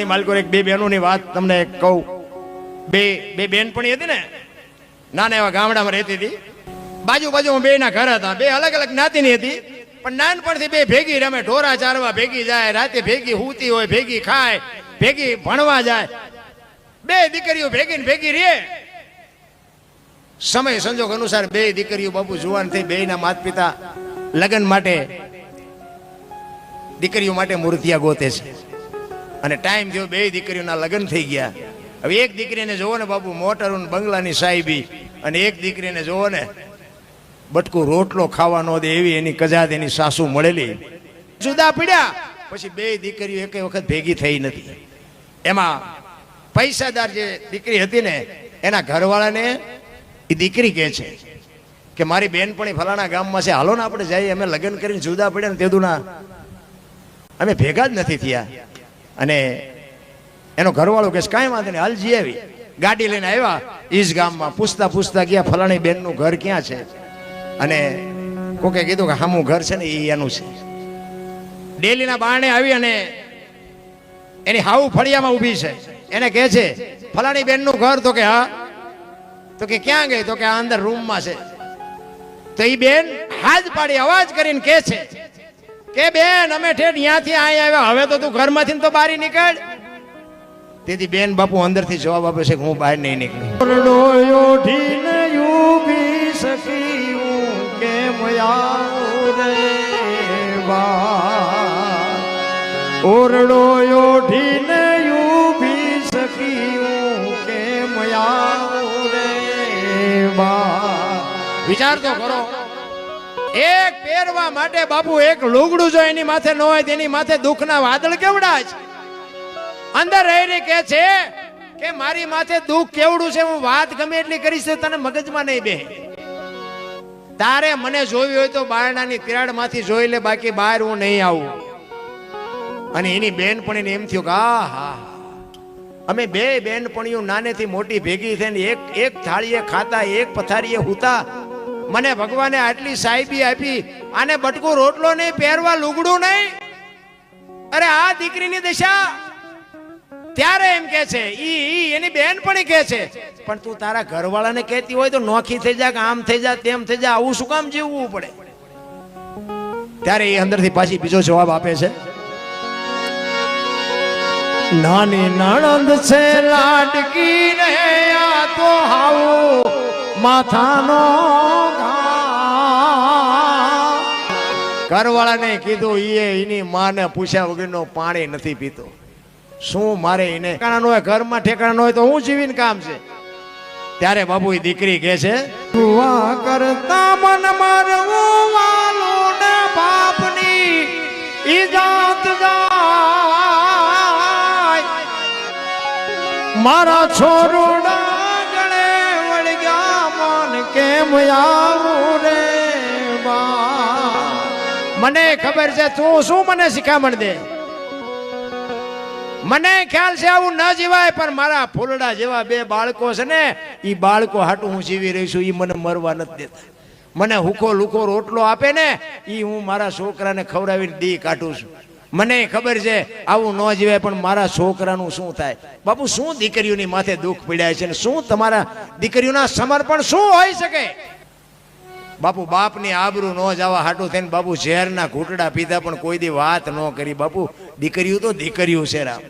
ગામની માલકો એક બે બહેનોની વાત તમને કહું. બે બે બહેનપણી હતી ને? નાના એવા ગામડામાં રહેતી હતી. બાજુ બાજુમાં બે ના ઘર હતા. બે અલગ અલગ જ્ઞાતિની હતી. પણ નાનપણથી બે ભેગી રમે, ઢોરા ચારવા ભેગી જાય, રાતે ભેગી હૂતી હોય, ભેગી ખાય, ભેગી ભણવા જાય. બે દીકરીઓ ભેગી ને ભેગી રહે સમય સંજોગ અનુસાર બે દીકરીઓ બાપુ જુવાન થઈ બેયના માત પિતા લગ્ન માટે દીકરીઓ માટે મૂર્તિયા ગોતે છે. અને ટાઈમ થયો બે દીકરીઓના લગ્ન થઈ ગયા. હવે એક દીકરીને જોવો ને બાપુ, મોટર બંગલાની સાહેબી. અને એક દીકરીને જોવો ને, બટકું રોટલો ખાવા ન દે એવી એની કજાત એની સાસુ મળેલી. જુદા પડ્યા. પછી બે દીકરીઓ એક વખત ભેગી થઈ નથી. એમાં પૈસાદાર જે દીકરી હતી ને, એના ઘરવાળાને એ દીકરી કહે છે કે મારી બેનપણી ફલાણા ગામમાં છે, હાલો ને આપણે જઈએ, અમે લગ્ન કરીને જુદા પડ્યા ને તેદુના અમે ભેગા જ નથી થયા. અને એનો ઘરવાળો કે કાંઈ વાંધો નહીં, હાલ આવી. ગાડી લઈને આવ્યા. ઈજ ગામમાં પૂછતા પૂછતા ગયા, ફલાણી બેનનું ઘર ક્યાં છે? અને કોકે કીધું કે, હામું ઘર છે ને એ એનું છે. ડેલીના બારણે આવી અને એની હાઉ ફળિયામાં ઊભી છે. એને કહે છે, ફલાણી બેનનું ઘર? તો કે, હા. તો કે, ક્યાં ગઈ? તો કે, આ અંદર રૂમમાં છે. તો એ બેન હાથ પાડી અવાજ કરીને કહે છે કે બેન અમે ઠેઠ ત્યાંથી અહીં આવ્યા. હવે તો તું ઘરમાંથી ને તો બહાર નીકળ. તેથી બેન બાપુ અંદરથી જવાબ આપે છે કે હું બહાર નહીં નીકળું. ઓરડો ઓઢીને યુભી સકી હું કેમ આવું રે બા વિચાર તો કરો. એક પહેરવા માટે બાપુ એક લુગડું જો એની માથે ન હોય, તેની માથે દુઃખના વાદળ કેવડા છે? અંદર રહીને કે છે કે મારી માથે દુઃખ કેવડું છે, હું વાત ગમે એટલી કરીશ તને મગજમાં નહીં બે તારે મને જોવી હોય તો બારણાની તિરાડમાંથી જોઈ લે, બાકી બહાર હું નહીં આવું. અને એની બેનપણીને એમ થયું કે, આ હા. અમે બે બેનપણીઓ નાનેથી મોટી ભેગી થઈને એક એક થાળીએ ખાતા, એક પથારીએ હુતા. મને ભગવાને આટલી સાહેબી આપી, આને બટકું રોટલો નહીં, પહેરવા લુગડું નહીં. અરે આ દીકરીની દશા. ત્યારે એમ કે છે, ઈ એની બેન પણ કે છે, પણ તું તારા ઘરવાળાને કહેતી હોય તો નોખી થઈ જા, કે આમ થઈ જા, તેમ થઈ જા, આવું શું કામ જીવવું પડે? ત્યારે એ અંદરથી પાછી બીજો જવાબ આપે છે, નાની નણંદ છે લાડકી ને આ તો હાવું. માથાનો ઘરવાળાને કીધું, ઈએ એની માને પૂછ્યા વગરનો પાણી નથી પીતો. શું મારે એને ઠેકાણા હોય, ઘરમાં ઠેકાણા હોય તો હું જીવીને કામ છે? ત્યારે બાબુ એ દીકરી કે છે કરતા મન મારવું વાલું બાપની ઈજાત જાય. મારા છોરુડા કેમ આવું રે મને ખબર છે, તું શું મને શિખામણ દે? મને ખ્યાલ છે આવું ન જીવાય, પણ મારા ફૂલડા જેવા બે બાળકો છે ને એ બાળકો હાટું હું જીવી રહી છું એ મને મરવા નથી દેતા. મને હુકો લુકો રોટલો આપે ને એ હું મારા છોકરાને ખવડાવીને દી કાઢું છું. મને ખબર છે, આવું ન જીવાય, પણ મારા છોકરાનું શું થાય? બાપુ, શું દીકરીઓની માથે દુઃખ પીડાય છે શું તમારા દીકરીઓના સમર્પણ શું હોઈ શકે? બાપુ, બાપની આબરૂ ન જવા હાટું થઈને બાપુ ઝેરના ઘૂંટડા પીધા પણ કોઈ દી વાત ન કરી. બાપુ, દીકરીઓ તો દીકરીઓ છે, રામ.